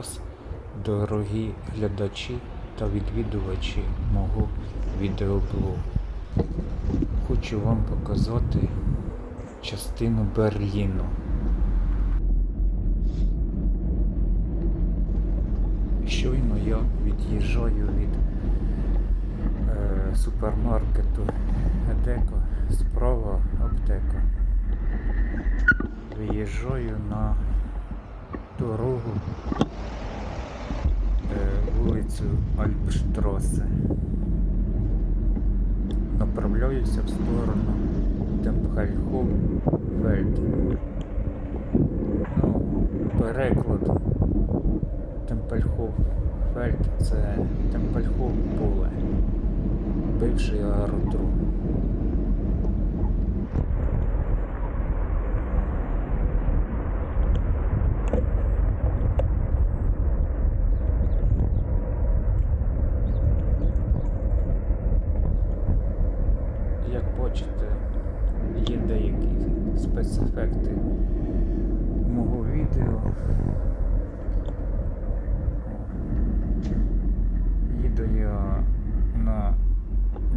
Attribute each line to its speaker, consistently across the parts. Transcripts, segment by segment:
Speaker 1: вас, дорогі глядачі та відвідувачі мого відеоблогу. Хочу вам показати частину Берліну. Щойно я від'їжджаю від е, супермаркету Едеко, справа аптека. Виїжджаю на дорогу е, вулицю Альпштросе. Направляюся в сторону Темпхельхофельд. Ну, перекладу Темпельхофельд це Темпельхоф поле, бивший аеродром. Як бачите, є деякі спецефекти мого відео. Їду я на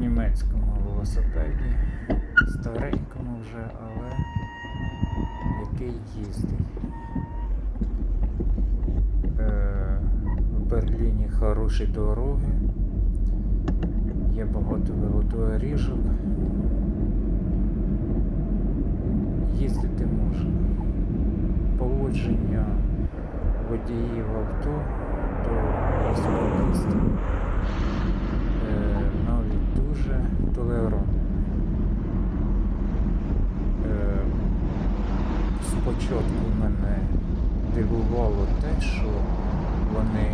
Speaker 1: німецькому велосипеді, старенькому вже, але який їздить. Е, в Берліні хороші дороги, є багато велодоріжок. Їздити можна. Поводження водіїв авто до велосипедистів е, навіть дуже толерантно. Е, спочатку мене дивувало те, що вони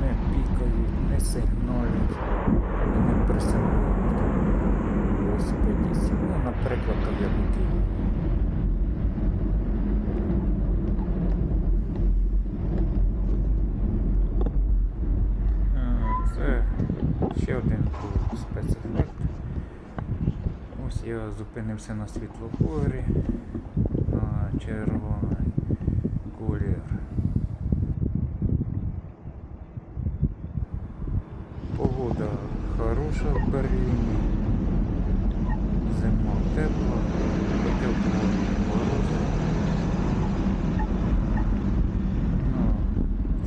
Speaker 1: не пікають, не сигналять, і не пресингують велосипедистів. Ну, наприклад, так як у Києві. Е, Це ще один був спецефект. Ось я зупинився на світлофорі на червоний колір. Погода хороша в Берліні. Зима тепла, хоча було. Ну,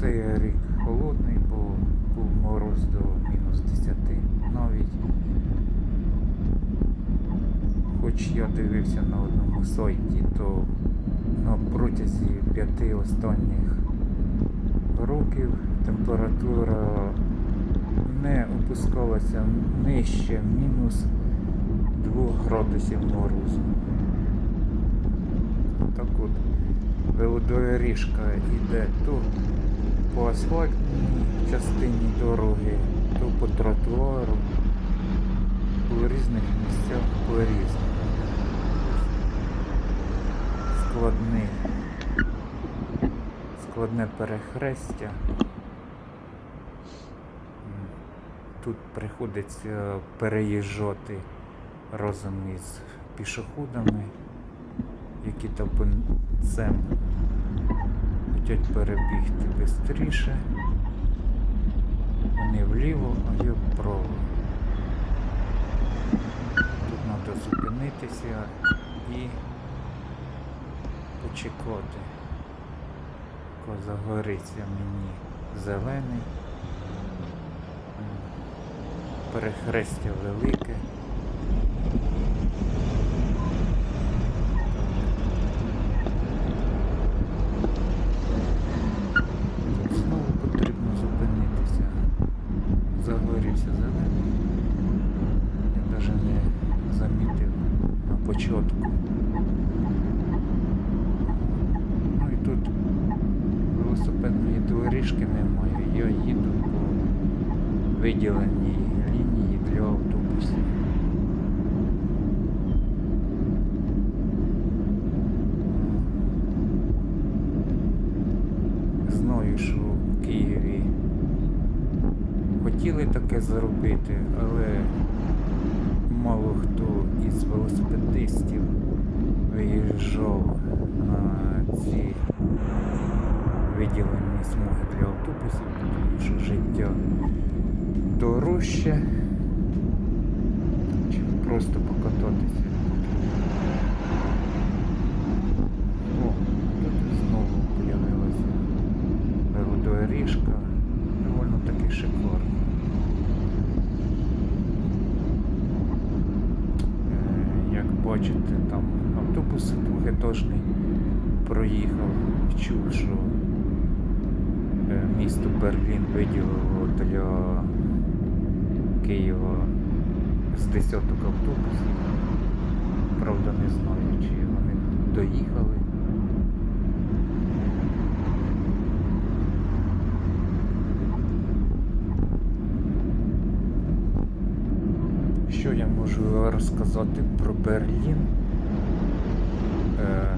Speaker 1: цей рік холодний, бо був мороз до мінус 10 навіть. Хоч я дивився на одному сайті, то на протязі п'яти останніх років температура не опускалася нижче мінус 2 градусів морозу. Так от велодоріжка йде то по асфальтній частині дороги, то по тротуару, у різних місцях по-різному. Складний, складне перехрестя. Тут приходиться переїжджати разом із пішоходами, які тапанцем хочуть перебігти швидше. Вони вліво, а я вправо. Тут треба зупинитися і почекати. Коли загориться мені зелений. Перехрестя велике. Тут знову потрібно зупинитися. Загорівся зелений. Я навіть не замітив на початку. Ну і тут велосипедної доріжки немає. Я їду по виділеній лінії для автобусів. Знаю, що в Києві хотіли таке зробити, але мало хто із велосипедистів виїжджав на ці смуги для автобусів, тому що життя дорожче, чим просто покататися. О, тут знову появилася велодоріжка, довольно таки шикарна. Е, Як бачите, там автобус двохетажний проїхав, чув, що місто Берлін виділило для Києва з десяток автобусів. Правда, не знаю, чи вони доїхали. Що я можу розказати про Берлін? Е,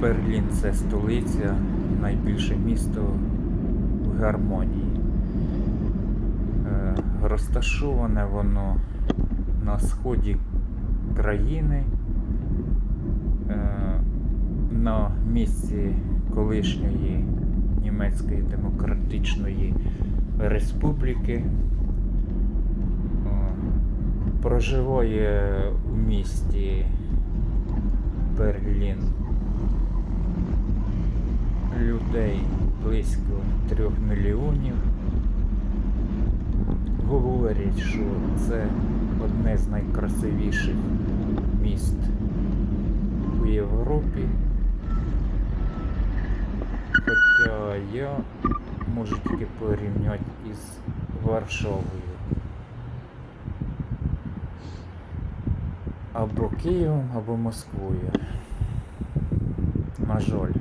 Speaker 1: Берлін це столиця, найбільше місто в Германії. Е, Розташоване воно на сході країни, е, на місці колишньої Німецької Демократичної Республіки. Проживає у місті Берлін людей близько трьох мільйонів. Говорять, що це одне з найкрасивіших міст у Європі. Хоча я можу тільки порівняти із Варшавою. Або Києвом, або Москвою. На жаль.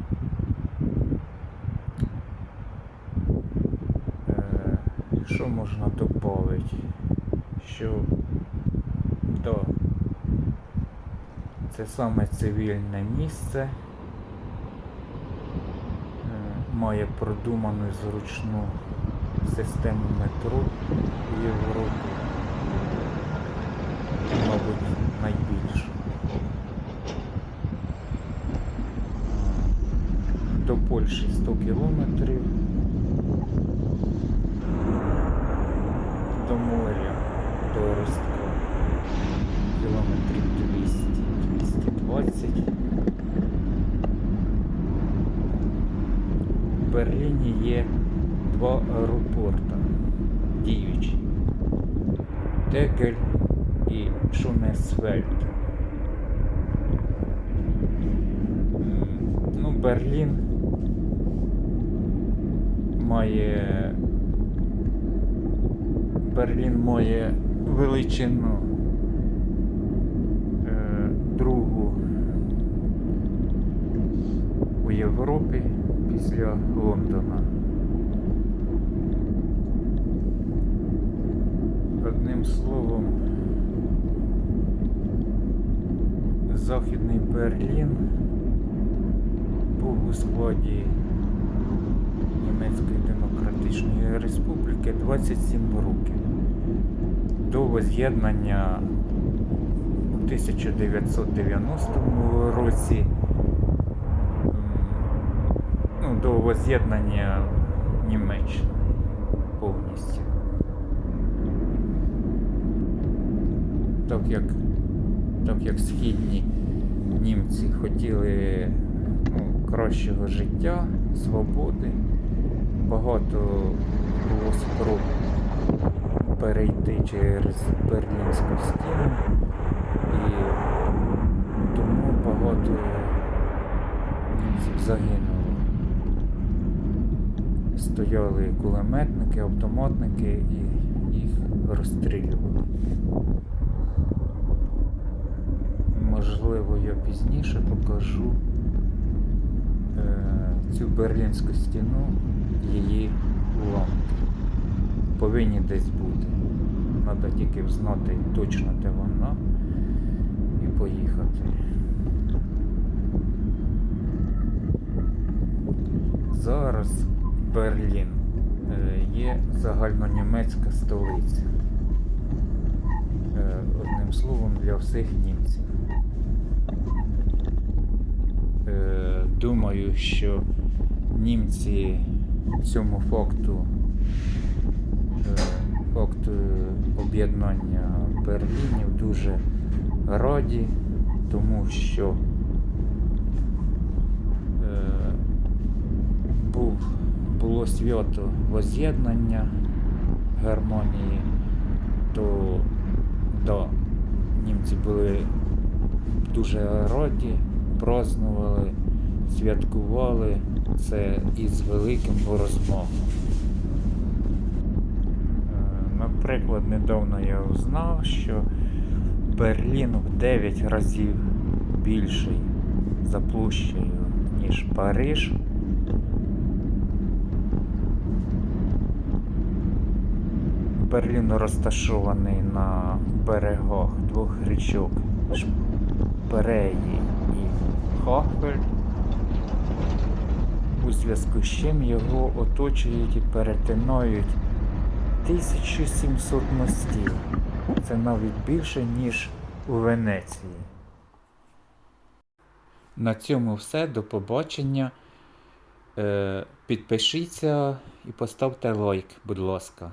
Speaker 1: Е, Що можна додати? Що да, це саме цивільне місце. Е, Має продуману зручну систему метро в Європі. Мабуть, найбільшу. До Польщі 100 кілометрів. До моря, до Ростка кілометрів 200-220. В є два аеропорти діючі. Тегель і Шунесвельд. М, Ну, Берлін має Берлін має величину е, другу у Європі після Лондона. Одним словом, Західний Берлін був у складі Німецької Демократичної Республіки 27 років. До воз'єднання у 1990 році ну, до воз'єднання Німеччини повністю. Так як, так як східні німці хотіли ну, кращого життя, свободи, багато було спроб перейти через Берлінську стіну і тому багато німців загинуло. Стояли кулеметники, автоматники і їх розстрілювали. Можливо, я пізніше покажу е, цю берлінську стіну, її уламки. Повинні десь бути. Треба тільки взнати точно, де вона, і поїхати. Зараз Берлін е, є загальнонімецька столиця. Е, Одним словом, для всіх німців. Е, Думаю, що німці цьому факту, факту об'єднання Берлінів дуже раді, тому що е, був, було свято воз'єднання Германії, то да, німці були дуже раді, празднували, святкували це із великим розмахом. Е, Наприклад, недавно я узнав, що Берлін в 9 разів більший за площею, ніж Париж. Берлін розташований на берегах двох річок Шпереї і Хохвель. У зв'язку з чим його оточують і перетинають 1700 мостів. Це навіть більше, ніж у Венеції. На цьому все. До побачення. Е, підпишіться і поставте лайк, будь ласка.